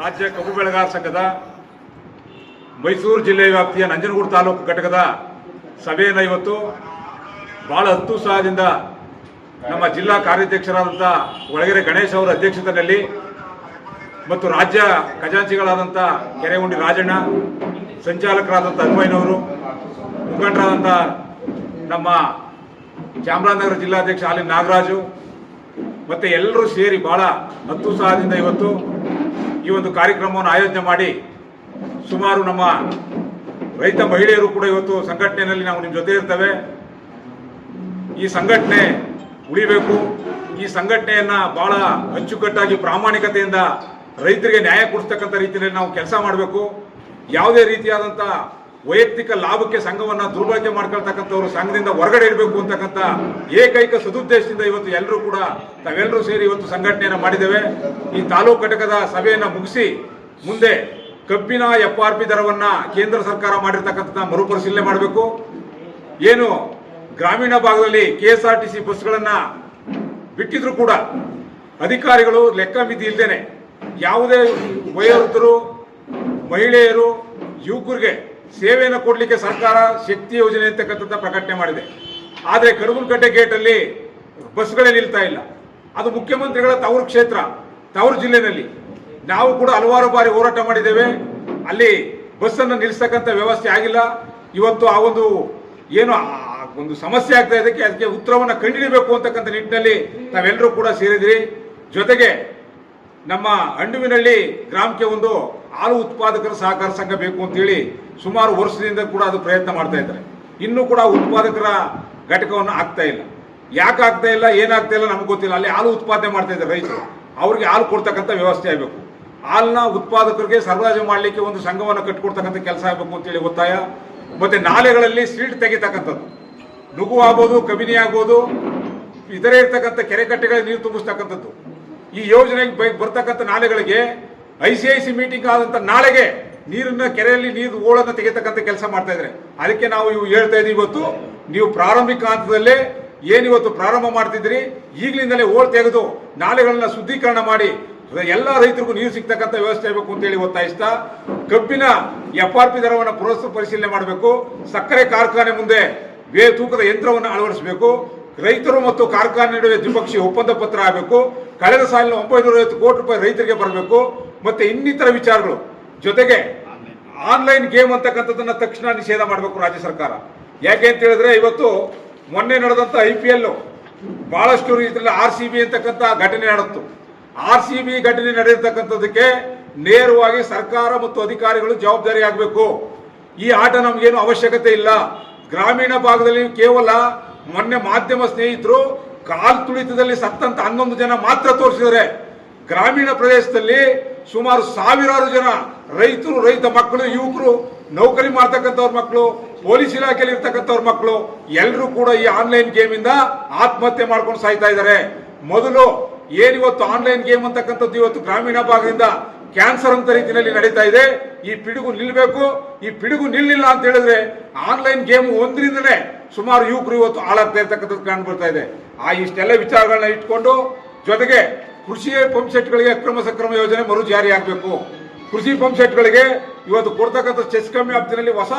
ರಾಜ್ಯ ಕಬ್ಬು ಬೆಳೆಗಾರ ಸಂಘದ ಮೈಸೂರು ಜಿಲ್ಲೆ ವ್ಯಾಪ್ತಿಯ ನಂಜನಗೂಡು ತಾಲೂಕು ಘಟಕದ ಸಭೆಯನ್ನು ಇವತ್ತು ಬಹಳ ಸಹದಿಂದ ನಮ್ಮ ಜಿಲ್ಲಾ ಕಾರ್ಯಾಧ್ಯಕ್ಷರಾದಂಥ ಒಳಗೆರೆ ಗಣೇಶ್ ಅವರ ಅಧ್ಯಕ್ಷತೆಯಲ್ಲಿ ಮತ್ತು ರಾಜ್ಯ ಖಜಾಂಚಿಗಳಾದಂಥ ಕೆರೆಗುಂಡಿ ರಾಜಣ್ಣ ಸಂಚಾಲಕರಾದಂಥ ಅನ್ವಯ್ಯನವರು ಮುಖಂಡರಾದಂಥ ನಮ್ಮ ಚಾಮರಾಜನಗರ ಜಿಲ್ಲಾಧ್ಯಕ್ಷ ಅಲ್ಲಿ ನಾಗರಾಜು ಮತ್ತೆ ಎಲ್ಲರೂ ಸೇರಿ ಬಹಳ ಸಹದಿಂದ ಇವತ್ತು ಈ ಒಂದು ಕಾರ್ಯಕ್ರಮವನ್ನು ಆಯೋಜನೆ ಮಾಡಿ ಸುಮಾರು ನಮ್ಮ ರೈತ ಮಹಿಳೆಯರು ಕೂಡ ಇವತ್ತು ಸಂಘಟನೆಯಲ್ಲಿ ನಾವು ನಿಮ್ಮ ಜೊತೆ ಇರ್ತೇವೆ. ಈ ಸಂಘಟನೆ ಉಳಿಬೇಕು. ಈ ಸಂಘಟನೆಯನ್ನ ಬಹಳ ಅಚ್ಚುಕಟ್ಟಾಗಿ ಪ್ರಾಮಾಣಿಕತೆಯಿಂದ ರೈತರಿಗೆ ನ್ಯಾಯ ಕೊಡಿಸ್ತಕ್ಕಂಥ ರೀತಿಯಲ್ಲಿ ನಾವು ಕೆಲಸ ಮಾಡಬೇಕು. ಯಾವುದೇ ರೀತಿಯಾದಂಥ ವೈಯಕ್ತಿಕ ಲಾಭಕ್ಕೆ ಸಂಘವನ್ನ ದುರ್ಬಳಕೆ ಮಾಡ್ಕೊಳ್ತಕ್ಕಂಥವ್ರು ಸಂಘದಿಂದ ಹೊರಗಡೆ ಇರಬೇಕು ಅಂತಕ್ಕಂಥ ಏಕೈಕ ಸದುದ್ದೇಶದಿಂದ ಇವತ್ತು ಎಲ್ಲರೂ ಕೂಡ ತಾವೆಲ್ಲರೂ ಸೇರಿ ಇವತ್ತು ಸಂಘಟನೆಯನ್ನು ಮಾಡಿದ್ದೇವೆ. ಈ ತಾಲೂಕು ಘಟಕದ ಸಭೆಯನ್ನು ಮುಗಿಸಿ ಮುಂದೆ ಕಬ್ಬಿನ ಎಫ್ ಆರ್ ಪಿ ದರವನ್ನ ಕೇಂದ್ರ ಸರ್ಕಾರ ಮಾಡಿರ್ತಕ್ಕಂಥ ಮರುಪರಿಶೀಲನೆ ಮಾಡಬೇಕು. ಏನು ಗ್ರಾಮೀಣ ಭಾಗದಲ್ಲಿ K S R T C ಬಸ್ಗಳನ್ನ ಬಿಟ್ಟಿದ್ರು ಕೂಡ ಅಧಿಕಾರಿಗಳು ಲೆಕ್ಕ ಮಿತಿ ಇಲ್ದೇನೆ ಯಾವುದೇ ವಯೋವೃದ್ಧರು, ಮಹಿಳೆಯರು, ಯುವಕರಿಗೆ ಸೇವೆಯನ್ನು ಕೊಡಲಿಕ್ಕೆ ಸರ್ಕಾರ ಶಕ್ತಿ ಯೋಜನೆ ಅಂತಕ್ಕಂಥದ್ದು ಪ್ರಕಟಣೆ ಮಾಡಿದೆ. ಆದರೆ ಕಡಗುಲ್ಕಟ್ಟೆ ಗೇಟಲ್ಲಿ ಬಸ್ಗಳೇ ನಿಲ್ತಾ ಇಲ್ಲ. ಅದು ಮುಖ್ಯಮಂತ್ರಿಗಳ ತವರು ಕ್ಷೇತ್ರ, ತವರು ಜಿಲ್ಲೆನಲ್ಲಿ. ನಾವು ಕೂಡ ಹಲವಾರು ಬಾರಿ ಹೋರಾಟ ಮಾಡಿದ್ದೇವೆ. ಅಲ್ಲಿ ಬಸ್ಸನ್ನು ನಿಲ್ಲಿಸ್ತಕ್ಕಂಥ ವ್ಯವಸ್ಥೆ ಆಗಿಲ್ಲ. ಇವತ್ತು ಆ ಒಂದು ಏನು ಒಂದು ಸಮಸ್ಯೆ ಆಗ್ತಾ ಇದಕ್ಕೆ ಅದಕ್ಕೆ ಉತ್ತರವನ್ನು ಕಂಡುಹಿಡಬೇಕು ಅಂತಕ್ಕಂಥ ನಿಟ್ಟಿನಲ್ಲಿ ತಾವೆಲ್ಲರೂ ಕೂಡ ಸೇರಿದ್ರಿ ಜೊತೆಗೆ ನಮ್ಮ ಅಂಡುವಿನಲ್ಲಿ ಗ್ರಾಮಕ್ಕೆ ಒಂದು ಹಾಲು ಉತ್ಪಾದಕರ ಸಹಕಾರ ಸಂಘ ಬೇಕು ಅಂತೇಳಿ ಸುಮಾರು ವರ್ಷದಿಂದ ಕೂಡ ಅದು ಪ್ರಯತ್ನ ಮಾಡ್ತಾ ಇದ್ದಾರೆ. ಇನ್ನೂ ಕೂಡ ಉತ್ಪಾದಕರ ಘಟಕವನ್ನು ಆಗ್ತಾ ಇಲ್ಲ. ಯಾಕೆ ಆಗ್ತಾ ಇಲ್ಲ ಏನಾಗ್ತಾ ಇಲ್ಲ ನಮ್ಗೆ ಗೊತ್ತಿಲ್ಲ. ಅಲ್ಲಿ ಹಾಲು ಉತ್ಪಾದನೆ ಮಾಡ್ತಾ ಇದ್ದಾರೆ ರೈತರು. ಅವ್ರಿಗೆ ಹಾಲು ಕೊಡ್ತಕ್ಕಂಥ ವ್ಯವಸ್ಥೆ ಆಗಬೇಕು. ಹಾಲನ್ನ ಉತ್ಪಾದಕರಿಗೆ ಸರಬರಾಜು ಮಾಡಲಿಕ್ಕೆ ಒಂದು ಸಂಘವನ್ನು ಕಟ್ಟಿಕೊಡ್ತಕ್ಕಂಥ ಕೆಲಸ ಆಗಬೇಕು ಅಂತೇಳಿ ಒತ್ತಾಯ ಮತ್ತೆ ನಾಲೆಗಳಲ್ಲಿ ಸೀಟ್ ತೆಗಿತಕ್ಕಂಥದ್ದು. ನುಗು ಆಗ್ಬೋದು, ಕಬಿನಿ ಆಗ್ಬೋದು ಇದರ ಇರ್ತಕ್ಕಂಥ ಕೆರೆ ಕಟ್ಟೆಗಳಿಗೆ ನೀರು ತುಂಬಿಸ್ತಕ್ಕಂಥದ್ದು. ಈ ಯೋಜನೆಗೆ ಬರ್ತಕ್ಕಂಥ ನಾಲೆಗಳಿಗೆ I C I C meeting ಆದಂತ ನಾಳೆಗೆ ನೀರನ್ನ ಕೆರೆಯಲ್ಲಿ ನೀರು ಓಳನ್ನ ತೆಗಿತಕ್ಕಂಥ ಕೆಲಸ ಮಾಡ್ತಾ ಇದ್ರೆ ಅದಕ್ಕೆ ನಾವು ಇವು ಹೇಳ್ತಾ ಇದೀವಿ ಇವತ್ತು. ನೀವು ಪ್ರಾರಂಭಿಕ ಹಂತದಲ್ಲೇ ಏನಿವತ್ತು ಪ್ರಾರಂಭ ಮಾಡ್ತಿದ್ರಿ ಈಗಲಿಂದಲೇ ಓಳ್ ತೆಗೆದು ನಾಲೆಗಳನ್ನ ಶುದ್ಧೀಕರಣ ಮಾಡಿ, ಎಲ್ಲ ರೈತರಿಗೂ ನೀರು ಸಿಗ್ತಕ್ಕಂಥ ವ್ಯವಸ್ಥೆ ಆಗಬೇಕು ಅಂತೇಳಿ ಒತ್ತಾಯಿಸ್ತಾ, ಕಬ್ಬಿನ ಎಫ್ ಆರ್ ಪಿ ದರವನ್ನು ಪುರಸ್ತು ಪರಿಶೀಲನೆ ಮಾಡಬೇಕು. ಸಕ್ಕರೆ ಕಾರ್ಖಾನೆ ಮುಂದೆ ವೇ ತೂಕದ ಯಂತ್ರವನ್ನು ಅಳವಡಿಸಬೇಕು. ರೈತರು ಮತ್ತು ಕಾರ್ಖಾನೆ ನಡುವೆ ದ್ವಿಪಕ್ಷೀಯ ಒಪ್ಪಂದ ಪತ್ರ ಆಗಬೇಕು. ಕಳೆದ ಸಾಲಿನ ಒಂಬೈನೂರ ಐವತ್ತು ಕೋಟಿ ರೂಪಾಯಿ ರೈತರಿಗೆ ಬರಬೇಕು. ಮತ್ತೆ ಇನ್ನಿತರ ವಿಚಾರಗಳು. ಜೊತೆಗೆ ಆನ್ಲೈನ್ ಗೇಮ್ ಅಂತಕ್ಕಂಥದ್ದನ್ನ ತಕ್ಷಣ ನಿಷೇಧ ಮಾಡಬೇಕು ರಾಜ್ಯ ಸರ್ಕಾರ. ಯಾಕೆ ಅಂತ ಹೇಳಿದ್ರೆ ಇವತ್ತು ಮೊನ್ನೆ ನಡೆದಂತ ಐ ಪಿ ಎಲ್ ಬಹಳಷ್ಟು ರೀತಿಯಲ್ಲಿ ಆರ್ ಸಿ ಬಿ ಅಂತಕ್ಕಂಥ ಘಟನೆ ನಡೆತ್ತು ಆರ್ ಸಿ ಬಿ ಘಟನೆ ನಡೆಯತಕ್ಕಂಥದ್ದಕ್ಕೆ ನೇರವಾಗಿ ಸರ್ಕಾರ ಮತ್ತು ಅಧಿಕಾರಿಗಳು ಜವಾಬ್ದಾರಿ ಆಗಬೇಕು. ಈ ಆಟ ನಮಗೇನು ಅವಶ್ಯಕತೆ ಇಲ್ಲ. ಗ್ರಾಮೀಣ ಭಾಗದಲ್ಲಿ ಕೇವಲ ಮೊನ್ನೆ ಮಾಧ್ಯಮ ಸ್ನೇಹಿತರು ಕಾಲ್ ತುಳಿತದಲ್ಲಿ ಸತ್ತಂತ ಹನ್ನೊಂದು ಜನ ಮಾತ್ರ ತೋರಿಸಿದರೆ ಗ್ರಾಮೀಣ ಪ್ರದೇಶದಲ್ಲಿ ಸುಮಾರು ಸಾವಿರಾರು ಜನ ರೈತರು, ರೈತ ಮಕ್ಕಳು, ಯುವಕರು, ನೌಕರಿ ಮಾಡ್ತಕ್ಕಂಥವ್ರ ಮಕ್ಕಳು, ಪೊಲೀಸ್ ಇಲಾಖೆಯಲ್ಲಿ ಇರ್ತಕ್ಕಂಥವ್ರ ಮಕ್ಕಳು ಎಲ್ಲರೂ ಕೂಡ ಈ ಆನ್ಲೈನ್ ಗೇಮ್ ಇಂದ ಆತ್ಮಹತ್ಯೆ ಮಾಡ್ಕೊಂಡು ಸಾಯ್ತಾ ಇದ್ದಾರೆ. ಮೊದಲು ಏನಿವತ್ತು ಆನ್ಲೈನ್ ಗೇಮ್ ಅಂತಕ್ಕಂಥದ್ದು ಇವತ್ತು ಗ್ರಾಮೀಣ ಭಾಗದಿಂದ ಕ್ಯಾನ್ಸರ್ ಅಂತ ರೀತಿಯಲ್ಲಿ ನಡೀತಾ ಇದೆ. ಈ ಪಿಡುಗು ನಿಲ್ಲಬೇಕು ಈ ಪಿಡುಗು ನಿಲ್ಲಿಲ್ಲ ಅಂತ ಹೇಳಿದ್ರೆ ಆನ್ಲೈನ್ ಗೇಮ್ ಒಂದರಿಂದಲೇ ಸುಮಾರು ಯುವಕರು ಇವತ್ತು ಹಾಳಾಗ್ತಾ ಇರ್ತಕ್ಕಂಥದ್ದು ಕಂಡು ಬರ್ತಾ ಇದೆ. ಆ ಇಷ್ಟೆಲ್ಲ ವಿಚಾರಗಳನ್ನ ಇಟ್ಕೊಂಡು ಜೊತೆಗೆ ಕೃಷಿ ಪಂಪ್ ಸೆಟ್ಗಳಿಗೆ ಅಕ್ರಮ ಸಕ್ರಮ ಯೋಜನೆ ಮರು ಜಾರಿ ಆಗಬೇಕು. ಕೃಷಿ ಪಂಪ್ ಸೆಟ್ಗಳಿಗೆ ಇವತ್ತು ಕೊಡ್ತಕ್ಕಂಥ ಚೆಸ್ ಕಮ್ಮಿ ವ್ಯಾಪ್ತಿನಲ್ಲಿ ಹೊಸ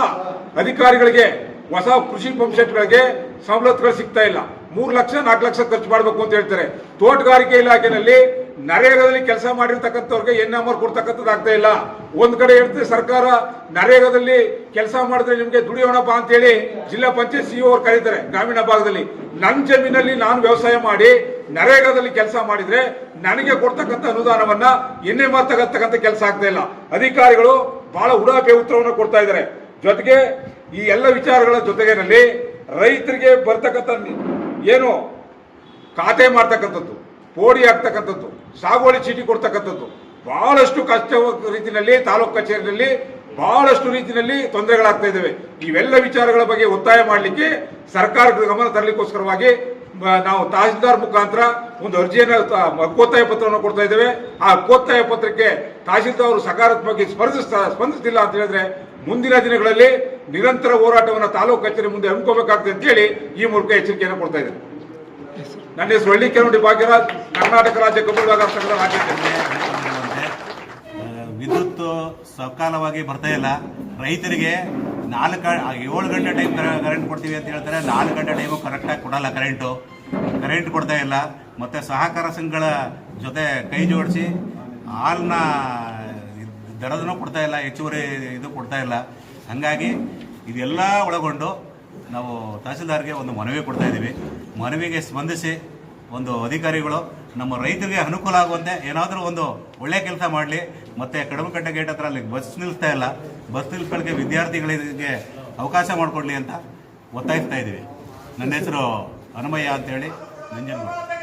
ಅಧಿಕಾರಿಗಳಿಗೆ, ಹೊಸ ಕೃಷಿ ಪಂಪ್ ಸೆಟ್ಗಳಿಗೆ ಸವಲತ್ತುಗಳು ಸಿಗ್ತಾ ಇಲ್ಲ. ಮೂರು ಲಕ್ಷ, ನಾಲ್ಕು ಲಕ್ಷ ಖರ್ಚು ಮಾಡಬೇಕು ಅಂತ ಹೇಳ್ತಾರೆ. ತೋಟಗಾರಿಕೆ ಇಲಾಖೆಯಲ್ಲಿ ನರೇಗಾದಲ್ಲಿ ಕೆಲಸ ಮಾಡಿರ್ತಕ್ಕಂಥವ್ರಿಗೆ ಎನ್ ಎಂ ಆರ್ ಕೊಡ್ತಕ್ಕಂಥದ್ದು ಆಗ್ತಾ ಇಲ್ಲ. ಒಂದ್ ಕಡೆ ಹೇಳ್ತಾರೆ ಸರ್ಕಾರ ನರೇಗಾದಲ್ಲಿ ಕೆಲಸ ಮಾಡಿದ್ರೆ ನಿಮಗೆ ದುಡಿಯೋಣಪ್ಪ ಅಂತೇಳಿ ಜಿಲ್ಲಾ ಪಂಚಾಯತ್ ಸಿಇಒ ಅವ್ರು ಕರೀತಾರೆ ಗ್ರಾಮೀಣ ಭಾಗದಲ್ಲಿ. ನನ್ನ ಜಮೀನಲ್ಲಿ ನಾನು ವ್ಯವಸಾಯ ಮಾಡಿ ನರೇಗಾದಲ್ಲಿ ಕೆಲಸ ಮಾಡಿದ್ರೆ ನನಗೆ ಕೊಡ್ತಕ್ಕಂಥ ಅನುದಾನವನ್ನ ಎನ್ನೆ ಆರ್ ಕೆಲಸ ಆಗ್ತಾ ಇಲ್ಲ. ಅಧಿಕಾರಿಗಳು ಬಹಳ ಉಡಾಪೆ ಉತ್ತರವನ್ನು ಕೊಡ್ತಾ ಇದ್ದಾರೆ. ಜೊತೆಗೆ ಈ ಎಲ್ಲ ವಿಚಾರಗಳ ಜೊತೆಗೆನಲ್ಲಿ ರೈತರಿಗೆ ಬರ್ತಕ್ಕಂಥ ಏನು ಖಾತೆ ಮಾಡ್ತಕ್ಕಂಥದ್ದು, ಪೋಡಿ ಆಗ್ತಕ್ಕಂಥದ್ದು, ಸಾಗುವಳಿ ಚೀಟಿ ಕೊಡ್ತಕ್ಕಂಥದ್ದು, ಬಹಳಷ್ಟು ಕಷ್ಟ ರೀತಿಯಲ್ಲಿ, ತಾಲೂಕು ಕಚೇರಿಯಲ್ಲಿ ಬಹಳಷ್ಟು ರೀತಿಯಲ್ಲಿ ತೊಂದರೆಗಳಾಗ್ತಾ ಇದ್ದಾವೆ. ಇವೆಲ್ಲ ವಿಚಾರಗಳ ಬಗ್ಗೆ ಒತ್ತಾಯ ಮಾಡಲಿಕ್ಕೆ ಸರ್ಕಾರದ ಗಮನ ತರಲಿಕ್ಕೋಸ್ಕರವಾಗಿ ನಾವು ತಹಸೀಲ್ದಾರ್ ಮುಖಾಂತರ ಒಂದು ಅರ್ಜಿಯನ್ನು ಹಕ್ಕೊತ್ತಾಯ ಪತ್ರವನ್ನು ಕೊಡ್ತಾ ಇದ್ದೇವೆ. ಆ ಕೋತ್ತಾಯ ಪತ್ರಕ್ಕೆ ತಹಸೀಲ್ದಾರ್ ಅವರು ಸಕಾರಾತ್ಮಕವಾಗಿ ಸ್ಪಂದಿಸ್ತಾ ಸ್ಪಂದಿಸ್ತಿಲ್ಲ ಅಂತ ಹೇಳಿದ್ರೆ ಮುಂದಿನ ದಿನಗಳಲ್ಲಿ ನಿರಂತರ ಹೋರಾಟವನ್ನು ತಾಲೂಕು ಕಚೇರಿ ಮುಂದೆ ಹಮ್ಮಿಕೋಬೇಕಾಗ್ತದೆ ಅಂತ ಹೇಳಿ ಈ ಮೂಲಕ ಎಚ್ಚರಿಕೆಯನ್ನು ಕೊಡ್ತಾ ಇದ್ದೇನೆ. ನನ್ನ ಹೆಸರು ಹಳ್ಳಿ ಕೆರೋಡಿ ಭಾಗ್ಯರಾಜ್, ಕರ್ನಾಟಕ ರಾಜ್ಯ ವಿದ್ಯುತ್ ಸಕಾಲವಾಗಿ ಬರ್ತಾ ಇಲ್ಲ. ರೈತರಿಗೆ ನಾಲ್ಕು ಏಳು ಗಂಟೆ ಟೈಮ್ ಕರೆಂಟ್ ಕೊಡ್ತೀವಿ ಅಂತ ಹೇಳ್ತಾರೆ. ನಾಲ್ಕು ಗಂಟೆ ಟೈಮು ಕರೆಕ್ಟಾಗಿ ಕೊಡಲ್ಲ ಕರೆಂಟು ಕರೆಂಟ್ ಕೊಡ್ತಾ ಇಲ್ಲ, ಮತ್ತು ಸಹಕಾರ ಸಂಘಗಳ ಜೊತೆ ಕೈ ಜೋಡಿಸಿ ಹಾಲನ್ನ ದರದನ್ನು ಕೊಡ್ತಾ ಇಲ್ಲ, ಹೆಚ್ಚುವರಿ ಇದು ಕೊಡ್ತಾ ಇಲ್ಲ. ಹಾಗಾಗಿ ಇದೆಲ್ಲ ಒಳಗೊಂಡು ನಾವು ತಹಸೀಲ್ದಾರ್ಗೆ ಒಂದು ಮನವಿ ಕೊಡ್ತಾ ಇದ್ದೀವಿ. ಮನವಿಗೆ ಸ್ಪಂದಿಸಿ ಒಂದು ಅಧಿಕಾರಿಗಳು ನಮ್ಮ ರೈತರಿಗೆ ಅನುಕೂಲ ಆಗುವಂತೆ ಏನಾದರೂ ಒಂದು ಒಳ್ಳೆ ಕೆಲಸ ಮಾಡಲಿ, ಮತ್ತು ಕಡಮಕಟ್ಟೆ ಗೇಟ್ ಹತ್ರ ಅಲ್ಲಿ ಬಸ್ ನಿಲ್ಲಿಸ್ತಾ ಇಲ್ಲ, ಬಸ್ ನಿಲ್ಲಿಸ್ಕೊಳ್ಳೋಕ್ಕೆ ವಿದ್ಯಾರ್ಥಿಗಳಿಗೆ ಅವಕಾಶ ಮಾಡಿಕೊಡ್ಲಿ ಅಂತ ಒತ್ತಾಯಿಸ್ತಾ ಇದ್ದೀವಿ. ನನ್ನ ಹೆಸರು ಹನುಮಯ್ಯ ಅಂತೇಳಿ ನಂಜನಗೂಡು.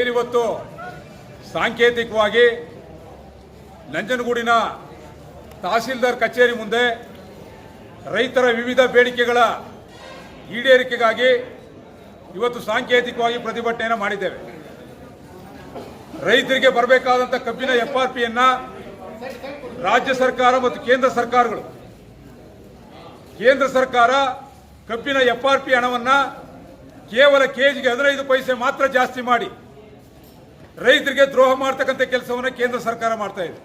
ಏನಿವತ್ತು ಸಾಂಕೇತಿಕವಾಗಿ ನಂಜನಗೂಡಿನ ತಹಸೀಲ್ದಾರ್ ಕಚೇರಿ ಮುಂದೆ ರೈತರ ವಿವಿಧ ಬೇಡಿಕೆಗಳ ಈಡೇರಿಕೆಗಾಗಿ ಇವತ್ತು ಸಾಂಕೇತಿಕವಾಗಿ ಪ್ರತಿಭಟನೆಯನ್ನು ಮಾಡಿದ್ದೇವೆ. ರೈತರಿಗೆ ಬರಬೇಕಾದಂಥ ಕಬ್ಬಿನ ಎಫ್ ಆರ್ ಪಿಯನ್ನು ರಾಜ್ಯ ಸರ್ಕಾರ ಮತ್ತು ಕೇಂದ್ರ ಸರ್ಕಾರಗಳು, ಕೇಂದ್ರ ಸರ್ಕಾರ ಕಬ್ಬಿನ ಎಫ್ ಆರ್ ಪಿ ಹಣವನ್ನು ಕೇವಲ ಕೆಜಿಗೆ ಹದಿನೈದು ಪೈಸೆ ಮಾತ್ರ ಜಾಸ್ತಿ ಮಾಡಿ ರೈತರಿಗೆ ದ್ರೋಹ ಮಾಡ್ತಕ್ಕಂಥ ಕೆಲಸವನ್ನು ಕೇಂದ್ರ ಸರ್ಕಾರ ಮಾಡ್ತಾ ಇದೆ.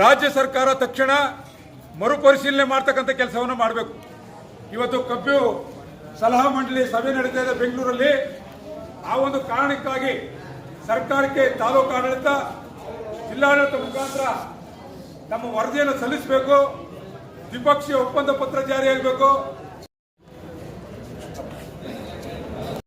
ರಾಜ್ಯ ಸರ್ಕಾರ ತಕ್ಷಣ ಮರುಪರಿಶೀಲನೆ ಮಾಡ್ತಕ್ಕಂಥ ಕೆಲಸವನ್ನು ಮಾಡಬೇಕು. ಇವತ್ತು ಕಬ್ಬು ಸಲಹಾ ಮಂಡಳಿ ಸಭೆ ನಡೀತಾ ಇದೆ ಬೆಂಗಳೂರಲ್ಲಿ. ಆ ಒಂದು ಕಾರಣಕ್ಕಾಗಿ ಸರ್ಕಾರಕ್ಕೆ ತಾಲೂಕು ಆಡಳಿತ, ಜಿಲ್ಲಾಡಳಿತ ಮುಖಾಂತರ ನಮ್ಮ ವರದಿಯನ್ನು ಸಲ್ಲಿಸಬೇಕು. ದ್ವಿಪಕ್ಷೀಯ ಒಪ್ಪಂದ ಪತ್ರ ಜಾರಿಯಾಗಬೇಕು.